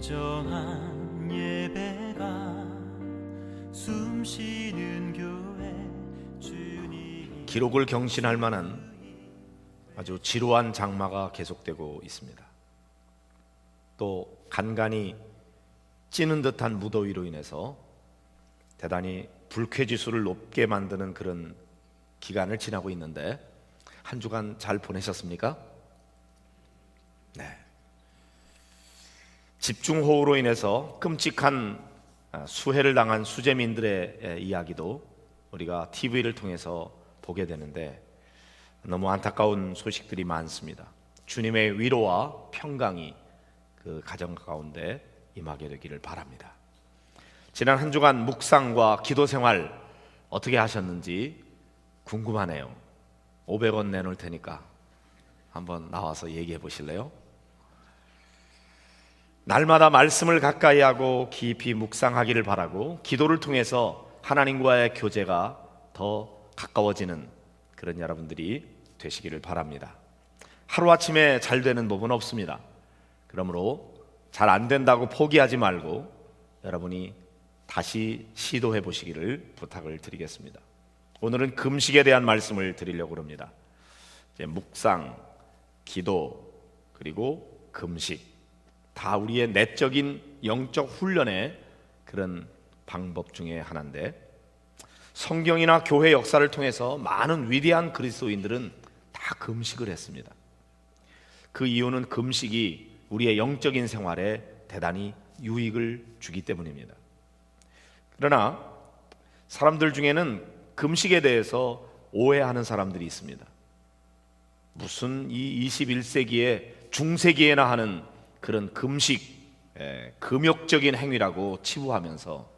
진정한 예배가 숨쉬는 교회 주님 기록을 경신할 만한 아주 지루한 장마가 계속되고 있습니다. 또 간간히 찌는 듯한 무더위로 인해서 대단히 불쾌지수를 높게 만드는 그런 기간을 지나고 있는데 한 주간 잘 보내셨습니까? 네. 집중호우로 인해서 끔찍한 아, 수해를 당한 수재민들의 에, 이야기도 우리가 TV를 통해서 보게 되는데 너무 안타까운 소식들이 많습니다. 주님의 위로와 평강이 그 가정 가운데 임하게 되기를 바랍니다. 지난 한 주간 묵상과 기도 생활 어떻게 하셨는지 궁금하네요. 500원 내놓을 테니까 한번 나와서 얘기해 보실래요? 날마다 말씀을 가까이 하고 깊이 묵상하기를 바라고 기도를 통해서 하나님과의 교제가 더 가까워지는 그런 여러분들이 되시기를 바랍니다. 하루아침에 잘 되는 법은 없습니다. 그러므로 잘 안 된다고 포기하지 말고 여러분이 다시 시도해 보시기를 부탁을 드리겠습니다. 오늘은 금식에 대한 말씀을 드리려고 합니다. 묵상, 기도, 그리고 금식 다 우리의 내적인 영적 훈련의 그런 방법 중에 하나인데 성경이나 교회 역사를 통해서 많은 위대한 그리스도인들은 다 금식을 했습니다. 그 이유는 금식이 우리의 영적인 생활에 대단히 유익을 주기 때문입니다. 그러나 사람들 중에는 금식에 대해서 오해하는 사람들이 있습니다. 무슨 이 21세기에 중세기에나 하는 그런 금식, 에, 금욕적인 행위라고 치부하면서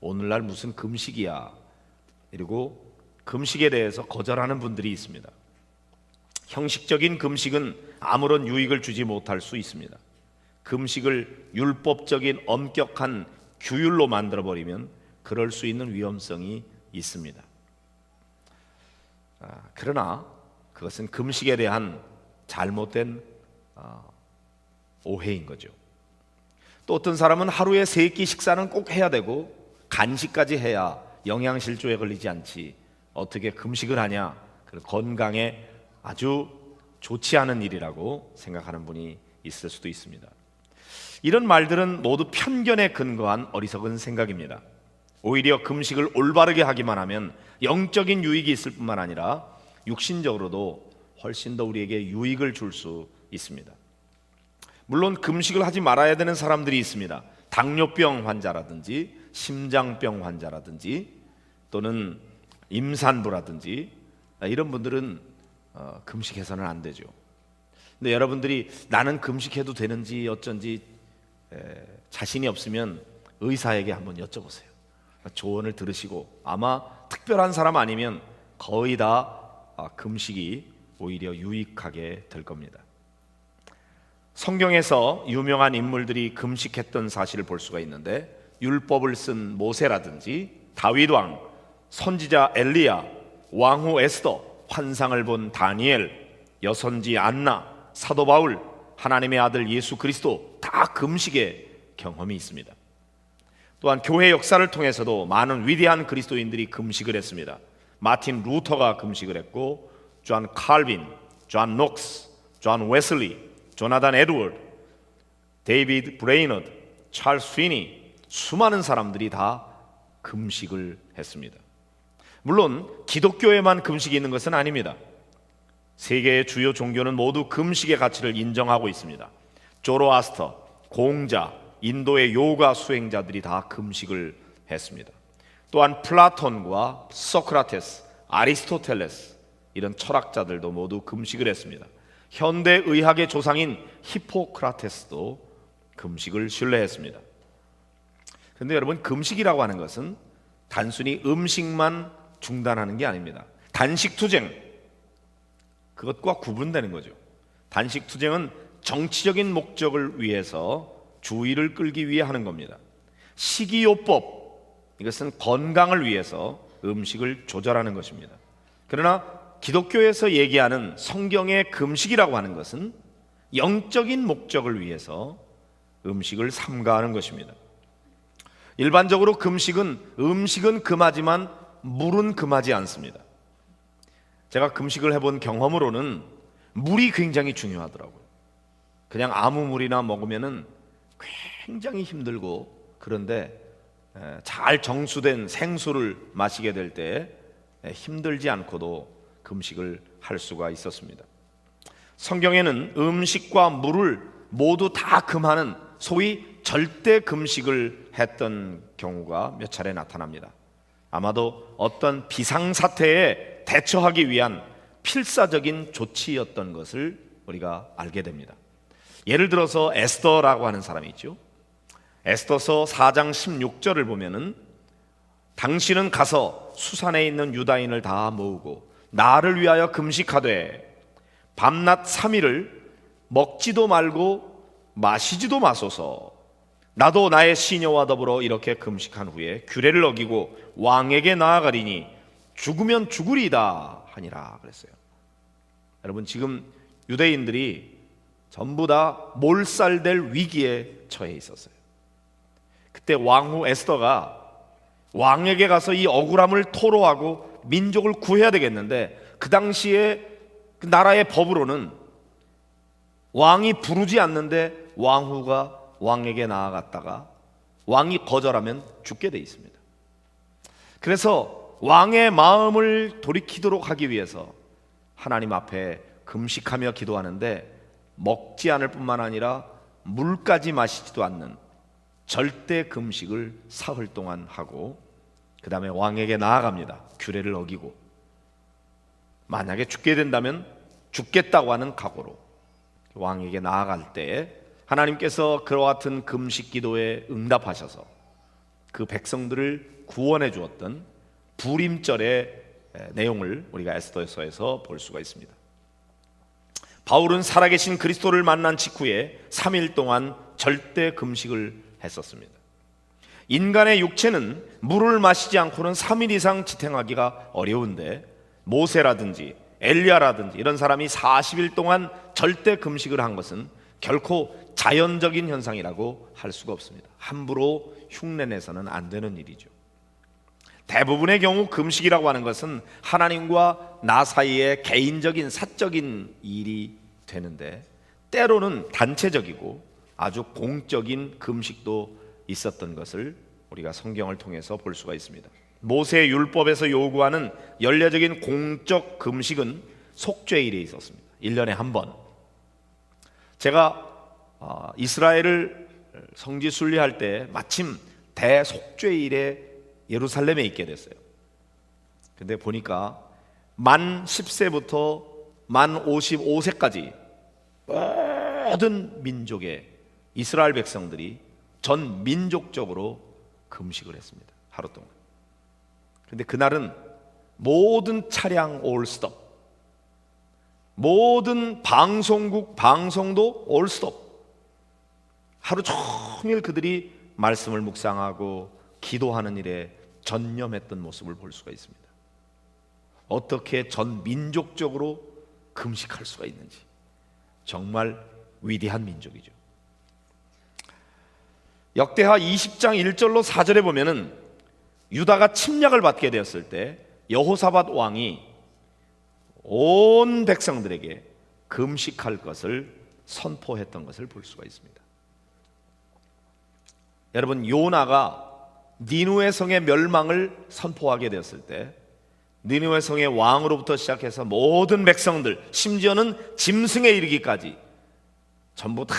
오늘날 무슨 금식이야. 그리고 금식에 대해서 거절하는 분들이 있습니다. 형식적인 금식은 아무런 유익을 주지 못할 수 있습니다. 금식을 율법적인 엄격한 규율로 만들어 버리면 그럴 수 있는 위험성이 있습니다. 아, 그러나 그것은 금식에 대한 잘못된 어, 오해인 거죠. 또 어떤 사람은 하루에 세 끼 식사는 꼭 해야 되고 간식까지 해야 영양실조에 걸리지 않지 어떻게 금식을 하냐 건강에 아주 좋지 않은 일이라고 생각하는 분이 있을 수도 있습니다. 이런 말들은 모두 편견에 근거한 어리석은 생각입니다. 오히려 금식을 올바르게 하기만 하면 영적인 유익이 있을 뿐만 아니라 육신적으로도 훨씬 더 우리에게 유익을 줄 수 있습니다. 물론 금식을 하지 말아야 되는 사람들이 있습니다. 당뇨병 환자라든지 심장병 환자라든지 또는 임산부라든지 이런 분들은 어, 금식해서는 안 되죠. 근데 여러분들이 나는 금식해도 되는지 어쩐지 에, 자신이 없으면 의사에게 한번 여쭤보세요. 조언을 들으시고 아마 특별한 사람 아니면 거의 다 아, 금식이 오히려 유익하게 될 겁니다. 성경에서 유명한 인물들이 금식했던 사실을 볼 수가 있는데 율법을 쓴 모세라든지 다윗 왕, 선지자 엘리야, 왕후 에스더, 환상을 본 다니엘, 여선지 안나, 사도 바울, 하나님의 아들 예수 그리스도 다 금식의 경험이 있습니다. 또한 교회 역사를 통해서도 많은 위대한 그리스도인들이 금식을 했습니다. 마틴 루터가 금식을 했고, 존 칼빈, 존 녹스, 존 웨슬리, 조나단 에드워드, 데이비드 브레이너드, 찰스 휘니 수많은 사람들이 다 금식을 했습니다. 물론 기독교에만 금식이 있는 것은 아닙니다. 세계의 주요 종교는 모두 금식의 가치를 인정하고 있습니다. 조로아스터, 공자, 인도의 요가 수행자들이 다 금식을 했습니다. 또한 플라톤과 소크라테스, 아리스토텔레스 이런 철학자들도 모두 금식을 했습니다. 현대 의학의 조상인 히포크라테스도 금식을 신뢰했습니다. 그런데 여러분 금식이라고 하는 것은 단순히 음식만 중단하는 게 아닙니다. 단식 투쟁 그것과 구분되는 거죠. 단식 투쟁은 정치적인 목적을 위해서 주의를 끌기 위해 하는 겁니다. 식이요법 이것은 건강을 위해서 음식을 조절하는 것입니다. 그러나 기독교에서 얘기하는 성경의 금식이라고 하는 것은 영적인 목적을 위해서 음식을 삼가하는 것입니다. 일반적으로 금식은 음식은 금하지만 물은 금하지 않습니다. 제가 금식을 해본 경험으로는 물이 굉장히 중요하더라고요. 그냥 아무 물이나 먹으면은 굉장히 힘들고 그런데 에, 잘 정수된 생수를 마시게 될 때 힘들지 않고도 금식을 할 수가 있었습니다. 성경에는 음식과 물을 모두 다 금하는 소위 절대 금식을 했던 경우가 몇 차례 나타납니다. 아마도 어떤 비상사태에 대처하기 위한 필사적인 조치였던 것을 우리가 알게 됩니다. 예를 들어서 에스더라고 하는 사람이 있죠. 에스더서 4장 16절을 보면은 당신은 가서 수산에 있는 유다인을 다 모으고 나를 위하여 금식하되 밤낮 3일을 먹지도 말고 마시지도 마소서 나도 나의 시녀와 더불어 이렇게 금식한 후에 규례를 어기고 왕에게 나아가리니 죽으면 죽으리다 하니라 그랬어요. 여러분 지금 유대인들이 전부 다 몰살될 위기에 처해 있었어요. 그때 왕후 에스더가 왕에게 가서 이 억울함을 토로하고 민족을 구해야 되겠는데 그 당시에 그 나라의 법으로는 왕이 부르지 않는데 왕후가 왕에게 나아갔다가 왕이 거절하면 죽게 돼 있습니다. 그래서 왕의 마음을 돌이키도록 하기 위해서 하나님 앞에 금식하며 기도하는데 먹지 않을 뿐만 아니라 물까지 마시지도 않는 절대 금식을 사흘 동안 하고 그 다음에 왕에게 나아갑니다. 규례를 어기고 만약에 죽게 된다면 죽겠다고 하는 각오로 왕에게 나아갈 때 하나님께서 그와 같은 금식 기도에 응답하셔서 그 백성들을 구원해 주었던 불임절의 내용을 우리가 에스더서에서 볼 수가 있습니다. 바울은 살아계신 그리스도를 만난 직후에 3일 동안 절대 금식을 했었습니다. 인간의 육체는 물을 마시지 않고는 3일 이상 지탱하기가 어려운데 모세라든지 엘리야라든지 이런 사람이 40일 동안 절대 금식을 한 것은 결코 자연적인 현상이라고 할 수가 없습니다. 함부로 흉내내서는 안 되는 일이죠. 대부분의 경우 금식이라고 하는 것은 하나님과 나 사이의 개인적인 사적인 일이 되는데 때로는 단체적이고 아주 공적인 금식도 있었던 것을 우리가 성경을 통해서 볼 수가 있습니다. 모세 율법에서 요구하는 연례적인 공적 금식은 속죄일에 있었습니다. 1년에 한 번. 제가 어, 이스라엘을 성지 순례할 때 마침 대속죄일에 예루살렘에 있게 됐어요. 근데 보니까 만 10세부터 만 55세까지 모든 민족의 이스라엘 백성들이 전 민족적으로 금식을 했습니다. 하루 동안. 근데 그날은 모든 차량 올 스톱. 모든 방송국 방송도 올 스톱. 하루 종일 그들이 말씀을 묵상하고 기도하는 일에 전념했던 모습을 볼 수가 있습니다. 어떻게 전 민족적으로 금식할 수가 있는지 정말 위대한 민족이죠. 역대하 20장 1절로 4절에 보면은 유다가 침략을 받게 되었을 때 여호사밧 왕이 온 백성들에게 금식할 것을 선포했던 것을 볼 수가 있습니다. 여러분 요나가 니누의 성의 멸망을 선포하게 되었을 때 니누의 성의 왕으로부터 시작해서 모든 백성들 심지어는 짐승에 이르기까지 전부 다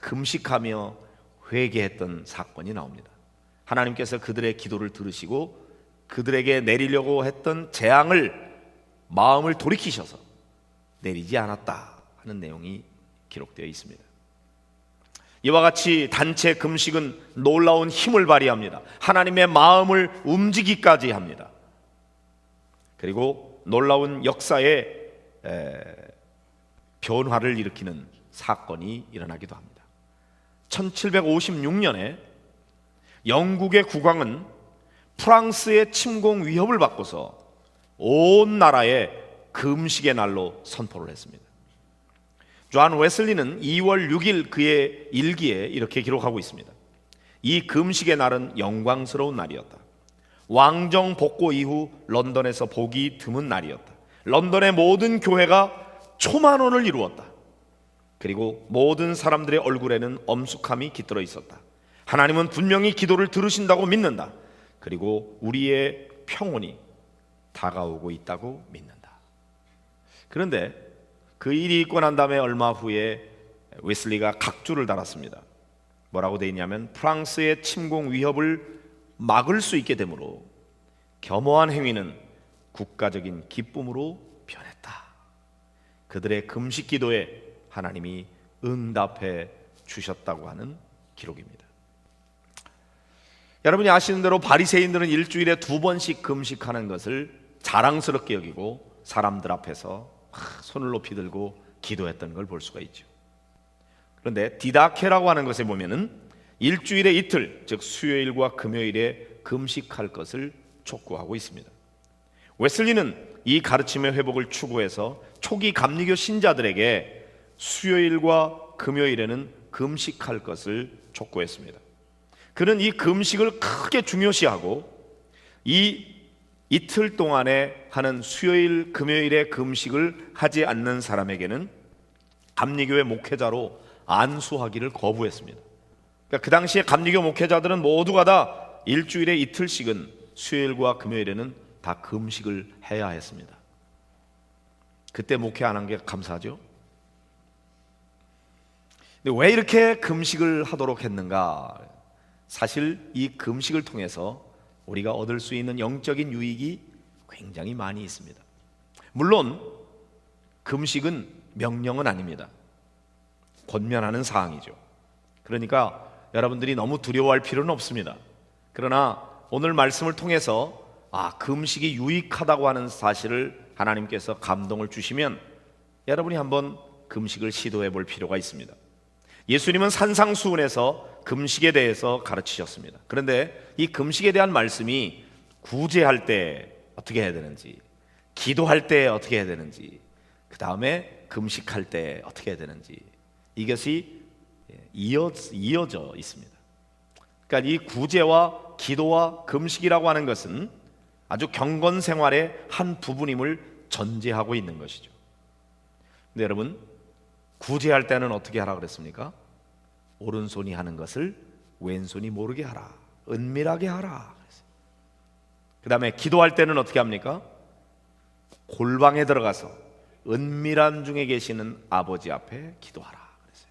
금식하며 회개했던 사건이 나옵니다. 하나님께서 그들의 기도를 들으시고 그들에게 내리려고 했던 재앙을 마음을 돌이키셔서 내리지 않았다 하는 내용이 기록되어 있습니다. 이와 같이 단체 금식은 놀라운 힘을 발휘합니다. 하나님의 마음을 움직이까지 합니다. 그리고 놀라운 역사의 변화를 일으키는 사건이 일어나기도 합니다. 1756년에 영국의 국왕은 프랑스의 침공 위협을 받고서 온 나라에 금식의 날로 선포를 했습니다. 존 웨슬리는 2월 6일 그의 일기에 이렇게 기록하고 있습니다. 이 금식의 날은 영광스러운 날이었다. 왕정 복고 이후 런던에서 보기 드문 날이었다. 런던의 모든 교회가 초만원을 이루었다. 그리고 모든 사람들의 얼굴에는 엄숙함이 깃들어 있었다. 하나님은 분명히 기도를 들으신다고 믿는다. 그리고 우리의 평온이 다가오고 있다고 믿는다. 그런데 그 일이 있고 난 다음에 얼마 후에 웨슬리가 각주를 달았습니다. 뭐라고 돼 있냐면 프랑스의 침공 위협을 막을 수 있게 되므로 겸허한 행위는 국가적인 기쁨으로 변했다. 그들의 금식 기도에 하나님이 응답해 주셨다고 하는 기록입니다. 여러분이 아시는 대로 바리새인들은 일주일에 두 번씩 금식하는 것을 자랑스럽게 여기고 사람들 앞에서 막 손을 높이 들고 기도했던 걸 볼 수가 있죠. 그런데 디다케라고 하는 것에 보면은 일주일에 이틀, 즉 수요일과 금요일에 금식할 것을 촉구하고 있습니다. 웨슬리는 이 가르침의 회복을 추구해서 초기 감리교 신자들에게 수요일과 금요일에는 금식할 것을 촉구했습니다. 그는 이 금식을 크게 중요시하고 이 이틀 동안에 하는 수요일 금요일에 금식을 하지 않는 사람에게는 감리교의 목회자로 안수하기를 거부했습니다. 그러니까 그 당시에 감리교 목회자들은 모두가 다 일주일에 이틀씩은 수요일과 금요일에는 다 금식을 해야 했습니다. 그때 목회 안 한 게 감사하죠. 근데 왜 이렇게 금식을 하도록 했는가? 사실 이 금식을 통해서 우리가 얻을 수 있는 영적인 유익이 굉장히 많이 있습니다. 물론 금식은 명령은 아닙니다. 권면하는 사항이죠. 그러니까 여러분들이 너무 두려워할 필요는 없습니다. 그러나 오늘 말씀을 통해서 아, 금식이 유익하다고 하는 사실을 하나님께서 감동을 주시면 여러분이 한번 금식을 시도해 볼 필요가 있습니다. 예수님은 산상수훈에서 금식에 대해서 가르치셨습니다. 그런데 이 금식에 대한 말씀이 구제할 때 어떻게 해야 되는지, 기도할 때 어떻게 해야 되는지, 그 다음에 금식할 때 어떻게 해야 되는지 이것이 이어, 이어져 있습니다. 그러니까 이 구제와 기도와 금식이라고 하는 것은 아주 경건 생활의 한 부분임을 전제하고 있는 것이죠. 근데 여러분 구제할 때는 어떻게 하라 그랬습니까? 오른손이 하는 것을 왼손이 모르게 하라. 은밀하게 하라. 그 다음에 기도할 때는 어떻게 합니까? 골방에 들어가서 은밀한 중에 계시는 아버지 앞에 기도하라. 그랬어요.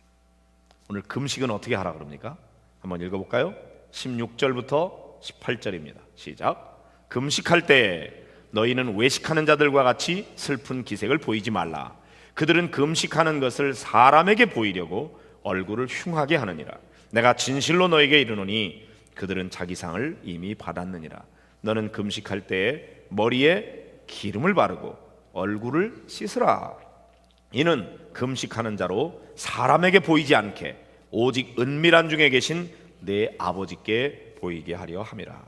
오늘 금식은 어떻게 하라 그럽니까? 한번 읽어볼까요? 16절부터 18절입니다. 시작. 금식할 때 너희는 외식하는 자들과 같이 슬픈 기색을 보이지 말라. 그들은 금식하는 것을 사람에게 보이려고 얼굴을 흉하게 하느니라. 내가 진실로 너에게 이르노니 그들은 자기 상을 이미 받았느니라. 너는 금식할 때에 머리에 기름을 바르고 얼굴을 씻으라. 이는 금식하는 자로 사람에게 보이지 않게 오직 은밀한 중에 계신 내 아버지께 보이게 하려 함이라.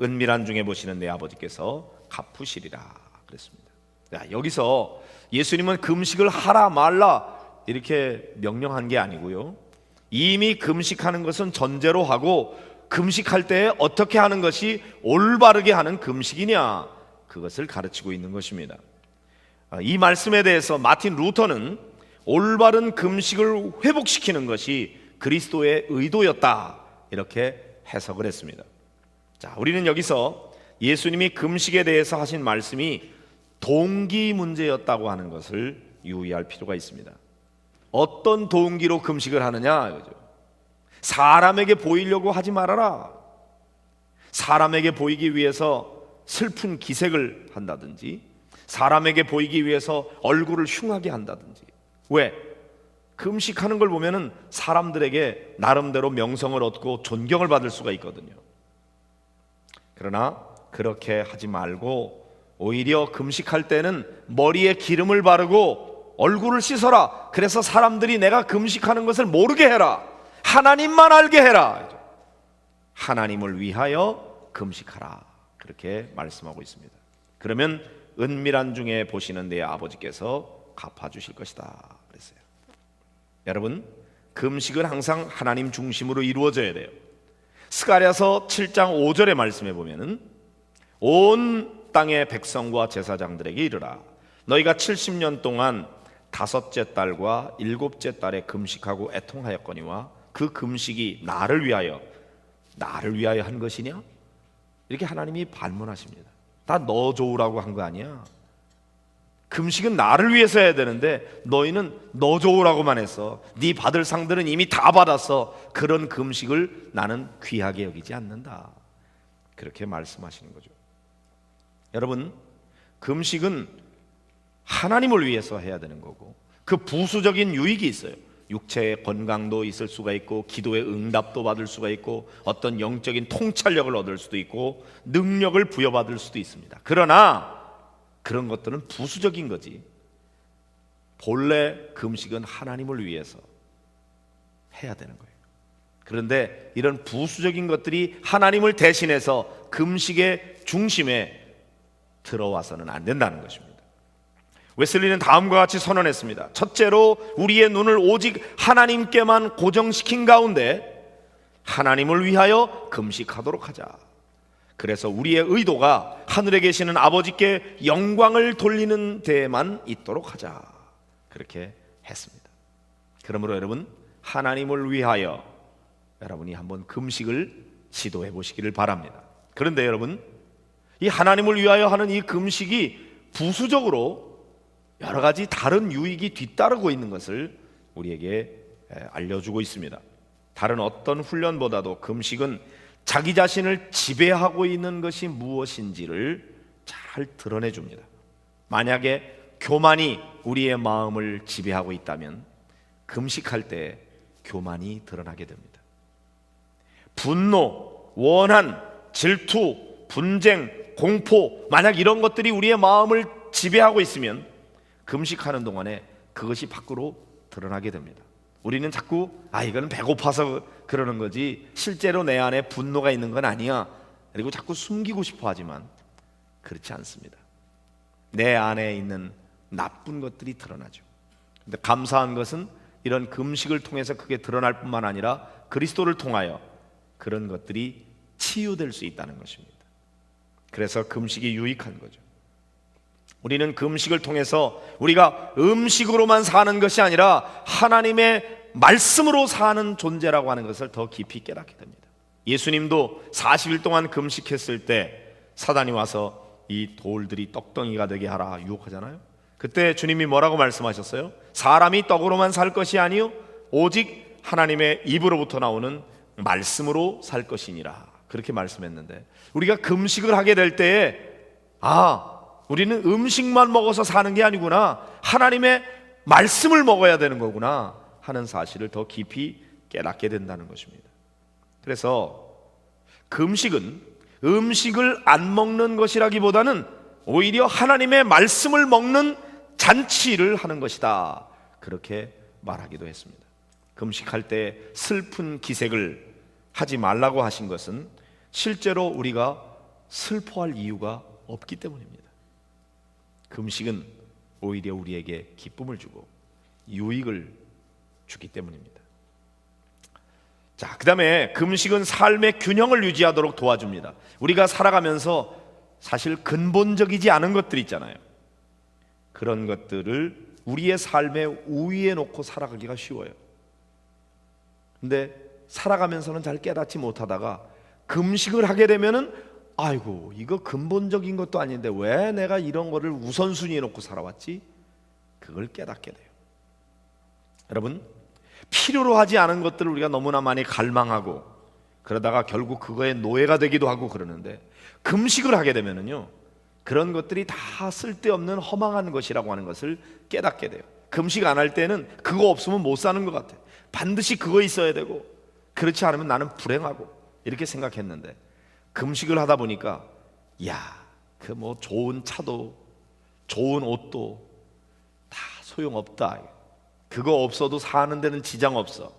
은밀한 중에 보시는 내 아버지께서 갚으시리라. 그랬습니다. 야, 여기서 예수님은 금식을 하라 말라 이렇게 명령한 게 아니고요. 이미 금식하는 것은 전제로 하고 금식할 때 어떻게 하는 것이 올바르게 하는 금식이냐 그것을 가르치고 있는 것입니다. 아, 이 말씀에 대해서 마틴 루터는 올바른 금식을 회복시키는 것이 그리스도의 의도였다 이렇게 해석을 했습니다. 자, 우리는 여기서 예수님이 금식에 대해서 하신 말씀이 동기 문제였다고 하는 것을 유의할 필요가 있습니다. 어떤 동기로 금식을 하느냐 이거죠. 사람에게 보이려고 하지 말아라. 사람에게 보이기 위해서 슬픈 기색을 한다든지 사람에게 보이기 위해서 얼굴을 흉하게 한다든지 왜? 금식하는 걸 보면은 사람들에게 나름대로 명성을 얻고 존경을 받을 수가 있거든요. 그러나 그렇게 하지 말고 오히려 금식할 때는 머리에 기름을 바르고 얼굴을 씻어라. 그래서 사람들이 내가 금식하는 것을 모르게 해라. 하나님만 알게 해라. 하나님을 위하여 금식하라. 그렇게 말씀하고 있습니다. 그러면 은밀한 중에 보시는 내 아버지께서 갚아 주실 것이다. 그랬어요. 여러분, 금식은 항상 하나님 중심으로 이루어져야 돼요. 스가랴서 7장 5절의 말씀에 보면은 온 땅의 백성과 제사장들에게 이르라 너희가 70년 동안 다섯째 달과 일곱째 달에 금식하고 애통하였거니와 그 금식이 나를 위하여 나를 위하여 한 것이냐? 이렇게 하나님이 반문하십니다. 다 너 좋으라고 한 거 아니야. 금식은 나를 위해서 해야 되는데 너희는 너 좋으라고만 했어. 네 받을 상들은 이미 다 받았어. 그런 금식을 나는 귀하게 여기지 않는다. 그렇게 말씀하시는 거죠. 여러분, 금식은 하나님을 위해서 해야 되는 거고 그 부수적인 유익이 있어요. 육체의 건강도 있을 수가 있고 기도의 응답도 받을 수가 있고 어떤 영적인 통찰력을 얻을 수도 있고 능력을 부여받을 수도 있습니다. 그러나 그런 것들은 부수적인 거지. 본래 금식은 하나님을 위해서 해야 되는 거예요. 그런데 이런 부수적인 것들이 하나님을 대신해서 금식의 중심에 들어와서는 안 된다는 것입니다. 웨슬리는 다음과 같이 선언했습니다. 첫째로 우리의 눈을 오직 하나님께만 고정시킨 가운데 하나님을 위하여 금식하도록 하자. 그래서 우리의 의도가 하늘에 계시는 아버지께 영광을 돌리는 데에만 있도록 하자. 그렇게 했습니다. 그러므로 여러분 하나님을 위하여 여러분이 한번 금식을 시도해 보시기를 바랍니다. 그런데 여러분 이 하나님을 위하여 하는 이 금식이 부수적으로 여러 가지 다른 유익이 뒤따르고 있는 것을 우리에게 알려주고 있습니다. 다른 어떤 훈련보다도 금식은 자기 자신을 지배하고 있는 것이 무엇인지를 잘 드러내 줍니다. 만약에 교만이 우리의 마음을 지배하고 있다면 금식할 때 교만이 드러나게 됩니다. 분노, 원한, 질투, 분쟁, 공포, 만약 이런 것들이 우리의 마음을 지배하고 있으면 금식하는 동안에 그것이 밖으로 드러나게 됩니다. 우리는 자꾸 아 이거는 배고파서 그러는 거지 실제로 내 안에 분노가 있는 건 아니야. 그리고 자꾸 숨기고 싶어 하지만 그렇지 않습니다. 내 안에 있는 나쁜 것들이 드러나죠. 근데 감사한 것은 이런 금식을 통해서 그게 드러날 뿐만 아니라 그리스도를 통하여 그런 것들이 치유될 수 있다는 것입니다. 그래서 금식이 유익한 거죠. 우리는 금식을 통해서 우리가 음식으로만 사는 것이 아니라 하나님의 말씀으로 사는 존재라고 하는 것을 더 깊이 깨닫게 됩니다. 예수님도 40일 동안 금식했을 때 사단이 와서 이 돌들이 떡덩이가 되게 하라 유혹하잖아요. 그때 주님이 뭐라고 말씀하셨어요? 사람이 떡으로만 살 것이 아니요 오직 하나님의 입으로부터 나오는 말씀으로 살 것이니라. 그렇게 말씀했는데 우리가 금식을 하게 될 때에 아 우리는 음식만 먹어서 사는 게 아니구나. 하나님의 말씀을 먹어야 되는 거구나 하는 사실을 더 깊이 깨닫게 된다는 것입니다. 그래서 금식은 음식을 안 먹는 것이라기보다는 오히려 하나님의 말씀을 먹는 잔치를 하는 것이다. 그렇게 말하기도 했습니다. 금식할 때 슬픈 기색을 하지 말라고 하신 것은 실제로 우리가 슬퍼할 이유가 없기 때문입니다. 금식은 오히려 우리에게 기쁨을 주고 유익을 주기 때문입니다. 자, 그 다음에 금식은 삶의 균형을 유지하도록 도와줍니다. 우리가 살아가면서 사실 근본적이지 않은 것들 있잖아요. 그런 것들을 우리의 삶의 우위에 놓고 살아가기가 쉬워요. 근데 살아가면서는 잘 깨닫지 못하다가 금식을 하게 되면은 아이고 이거 근본적인 것도 아닌데 왜 내가 이런 거를 우선순위에 놓고 살아왔지? 그걸 깨닫게 돼요. 여러분 필요로 하지 않은 것들을 우리가 너무나 많이 갈망하고 그러다가 결국 그거의 노예가 되기도 하고 그러는데 금식을 하게 되면은요 그런 것들이 다 쓸데없는 허망한 것이라고 하는 것을 깨닫게 돼요. 금식 안 할 때는 그거 없으면 못 사는 것 같아. 반드시 그거 있어야 되고 그렇지 않으면 나는 불행하고 이렇게 생각했는데 금식을 하다 보니까 야, 그 뭐 좋은 차도 좋은 옷도 다 소용없다. 그거 없어도 사는 데는 지장 없어.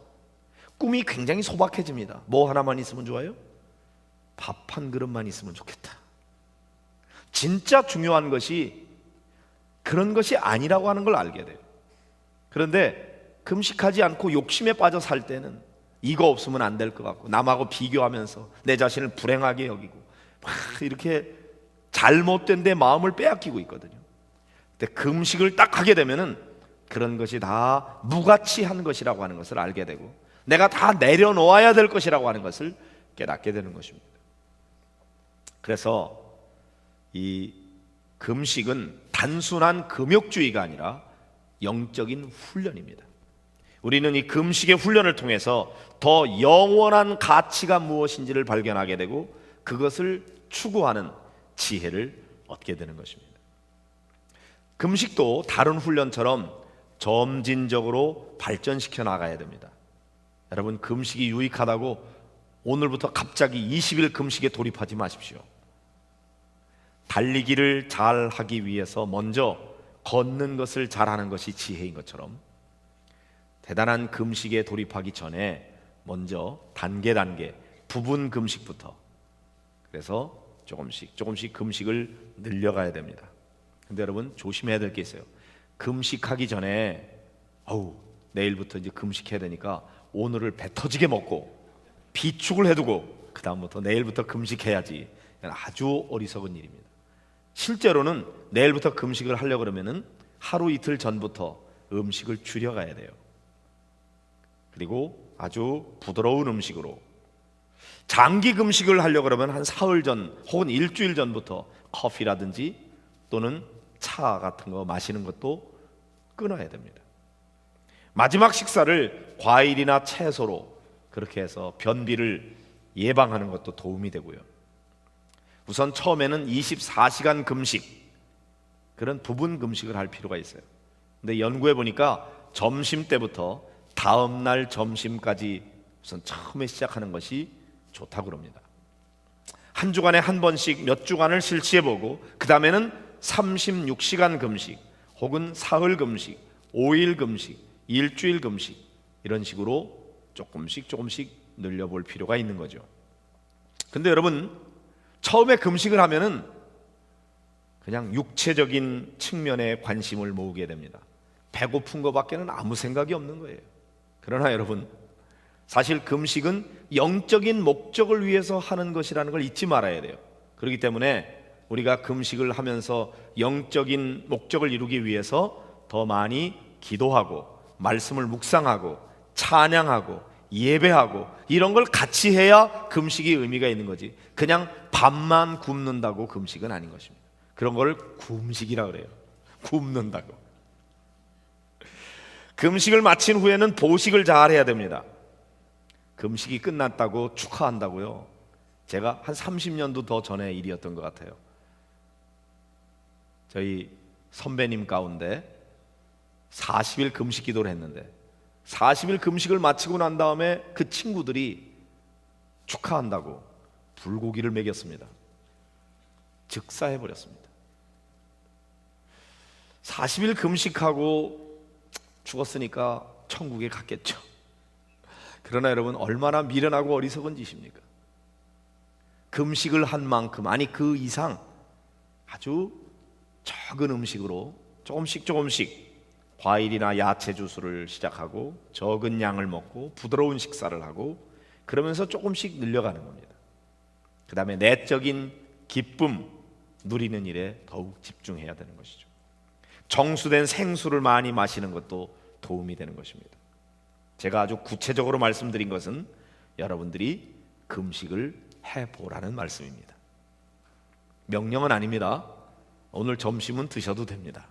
꿈이 굉장히 소박해집니다. 뭐 하나만 있으면 좋아요? 밥 한 그릇만 있으면 좋겠다. 진짜 중요한 것이 그런 것이 아니라고 하는 걸 알게 돼요. 그런데 금식하지 않고 욕심에 빠져 살 때는 이거 없으면 안 될 것 같고 남하고 비교하면서 내 자신을 불행하게 여기고 막 이렇게 잘못된 내 마음을 빼앗기고 있거든요. 근데 금식을 딱 하게 되면은 그런 것이 다 무가치한 것이라고 하는 것을 알게 되고 내가 다 내려놓아야 될 것이라고 하는 것을 깨닫게 되는 것입니다. 그래서 이 금식은 단순한 금욕주의가 아니라 영적인 훈련입니다. 우리는 이 금식의 훈련을 통해서 더 영원한 가치가 무엇인지를 발견하게 되고 그것을 추구하는 지혜를 얻게 되는 것입니다. 금식도 다른 훈련처럼 점진적으로 발전시켜 나가야 됩니다. 여러분 금식이 유익하다고 오늘부터 갑자기 20일 금식에 돌입하지 마십시오. 달리기를 잘 하기 위해서 먼저 걷는 것을 잘하는 것이 지혜인 것처럼 대단한 금식에 돌입하기 전에 먼저 단계 단계 부분 금식부터 그래서 조금씩 조금씩 금식을 늘려가야 됩니다. 근데 여러분 조심해야 될 게 있어요. 금식하기 전에 어우 내일부터 이제 금식해야 되니까 오늘을 배 터지게 먹고 비축을 해두고 그 다음부터 내일부터 금식해야지. 아주 어리석은 일입니다. 실제로는 내일부터 금식을 하려 그러면은 하루 이틀 전부터 음식을 줄여가야 돼요. 그리고 아주 부드러운 음식으로 장기 금식을 하려 그러면 한 사흘 전 혹은 일주일 전부터 커피라든지 또는 차 같은 거 마시는 것도 끊어야 됩니다. 마지막 식사를 과일이나 채소로 그렇게 해서 변비를 예방하는 것도 도움이 되고요. 우선 처음에는 24시간 금식 그런 부분 금식을 할 필요가 있어요. 근데 연구해 보니까 점심 때부터 다음 날 점심까지 우선 처음에 시작하는 것이 좋다고 그럽니다. 한 주간에 한 번씩 몇 주간을 실시해 보고 그 다음에는 36시간 금식 혹은 사흘 금식, 5일 금식, 일주일 금식 이런 식으로 조금씩 조금씩 늘려 볼 필요가 있는 거죠. 근데 여러분 처음에 금식을 하면은 그냥 육체적인 측면에 관심을 모으게 됩니다. 배고픈 것밖에는 아무 생각이 없는 거예요. 그러나 여러분 사실 금식은 영적인 목적을 위해서 하는 것이라는 걸 잊지 말아야 돼요. 그렇기 때문에 우리가 금식을 하면서 영적인 목적을 이루기 위해서 더 많이 기도하고 말씀을 묵상하고 찬양하고 예배하고 이런 걸 같이 해야 금식이 의미가 있는 거지. 그냥 밥만 굶는다고 금식은 아닌 것입니다. 그런 걸 굶식이라 그래요. 굶는다고. 금식을 마친 후에는 보식을 잘 해야 됩니다. 금식이 끝났다고 축하한다고요. 제가 한 30년도 더 전의 일이었던 것 같아요. 저희 선배님 가운데 40일 금식 기도를 했는데 40일 금식을 마치고 난 다음에 그 친구들이 축하한다고 불고기를 먹였습니다. 즉사해 버렸습니다. 40일 금식하고 죽었으니까 천국에 갔겠죠. 그러나 여러분 얼마나 미련하고 어리석은 짓입니까? 금식을 한 만큼 아니 그 이상 아주 적은 음식으로 조금씩 조금씩 과일이나 야채 주스를 시작하고 적은 양을 먹고 부드러운 식사를 하고 그러면서 조금씩 늘려가는 겁니다. 그 다음에 내적인 기쁨 누리는 일에 더욱 집중해야 되는 것이죠. 정수된 생수를 많이 마시는 것도 도움이 되는 것입니다. 제가 아주 구체적으로 말씀드린 것은 여러분들이 금식을 해보라는 말씀입니다. 명령은 아닙니다. 오늘 점심은 드셔도 됩니다.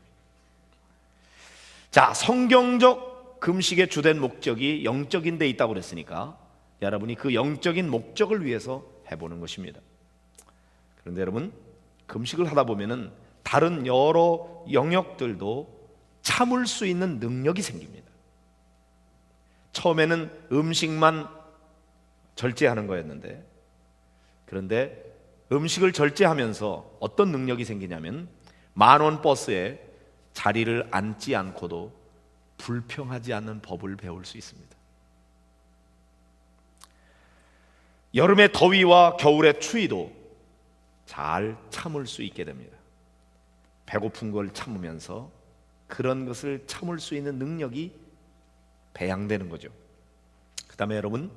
자, 성경적 금식의 주된 목적이 영적인 데 있다고 그랬으니까 여러분이 그 영적인 목적을 위해서 해보는 것입니다. 그런데 여러분, 금식을 하다 보면은 다른 여러 영역들도 참을 수 있는 능력이 생깁니다. 처음에는 음식만 절제하는 거였는데 그런데 음식을 절제하면서 어떤 능력이 생기냐면 만원 버스에 자리를 앉지 않고도 불평하지 않는 법을 배울 수 있습니다. 여름의 더위와 겨울의 추위도 잘 참을 수 있게 됩니다. 배고픈 걸 참으면서 그런 것을 참을 수 있는 능력이 배양되는 거죠. 그 다음에 여러분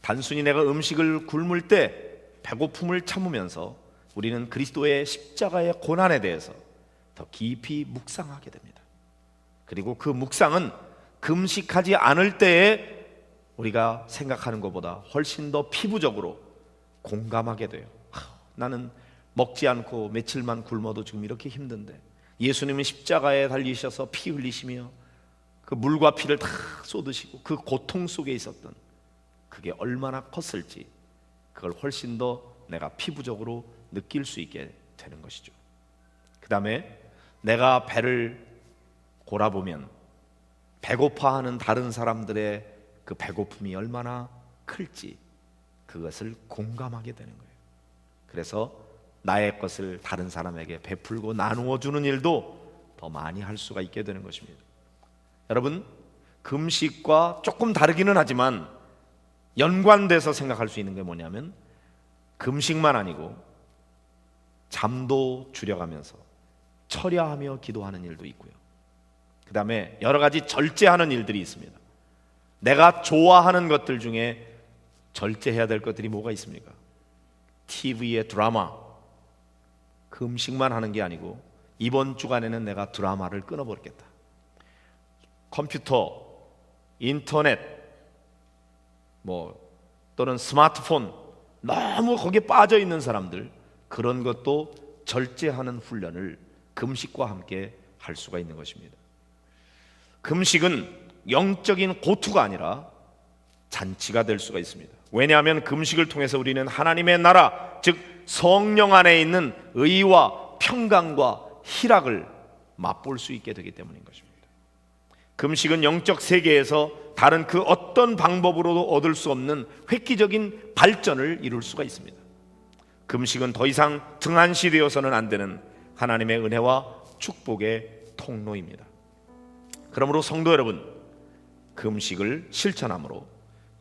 단순히 내가 음식을 굶을 때 배고픔을 참으면서 우리는 그리스도의 십자가의 고난에 대해서 더 깊이 묵상하게 됩니다. 그리고 그 묵상은 금식하지 않을 때에 우리가 생각하는 것보다 훨씬 더 피부적으로 공감하게 돼요. 하, 나는 먹지 않고 며칠만 굶어도 지금 이렇게 힘든데 예수님은 십자가에 달리셔서 피 흘리시며 그 물과 피를 다 쏟으시고 그 고통 속에 있었던 그게 얼마나 컸을지 그걸 훨씬 더 내가 피부적으로 느낄 수 있게 되는 것이죠. 그 다음에 내가 배를 골아보면 배고파하는 다른 사람들의 그 배고픔이 얼마나 클지 그것을 공감하게 되는 거예요. 그래서 나의 것을 다른 사람에게 베풀고 나누어 주는 일도 더 많이 할 수가 있게 되는 것입니다. 여러분, 금식과 조금 다르기는 하지만 연관돼서 생각할 수 있는 게 뭐냐면 금식만 아니고 잠도 줄여가면서 철야하며 기도하는 일도 있고요. 그 다음에 여러 가지 절제하는 일들이 있습니다. 내가 좋아하는 것들 중에 절제해야 될 것들이 뭐가 있습니까? TV의 드라마. 그 음식만 하는 게 아니고 이번 주간에는 내가 드라마를 끊어버리겠다. 컴퓨터, 인터넷, 뭐 또는 스마트폰 너무 거기에 빠져 있는 사람들 그런 것도 절제하는 훈련을 금식과 함께 할 수가 있는 것입니다. 금식은 영적인 고투가 아니라 잔치가 될 수가 있습니다. 왜냐하면 금식을 통해서 우리는 하나님의 나라, 즉 성령 안에 있는 의와 평강과 희락을 맛볼 수 있게 되기 때문인 것입니다. 금식은 영적 세계에서 다른 그 어떤 방법으로도 얻을 수 없는 획기적인 발전을 이룰 수가 있습니다. 금식은 더 이상 등한시 되어서는 안 되는 하나님의 은혜와 축복의 통로입니다. 그러므로 성도 여러분, 금식을 실천함으로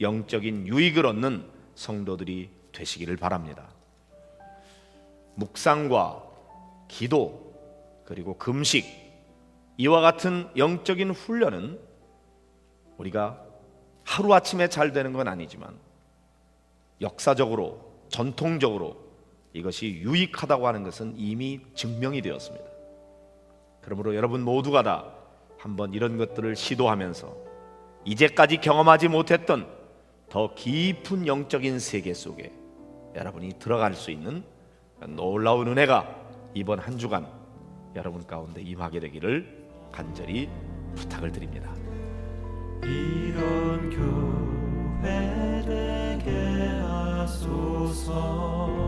영적인 유익을 얻는 성도들이 되시기를 바랍니다. 묵상과 기도 그리고 금식 이와 같은 영적인 훈련은 우리가 하루 아침에 잘 되는 건 아니지만 역사적으로 전통적으로 이것이 유익하다고 하는 것은 이미 증명이 되었습니다. 그러므로 여러분 모두가 다 한번 이런 것들을 시도하면서 이제까지 경험하지 못했던 더 깊은 영적인 세계 속에 여러분이 들어갈 수 있는 놀라운 은혜가 이번 한 주간 여러분 가운데 임하게 되기를 간절히 부탁을 드립니다. 이런 교회 되게 하소서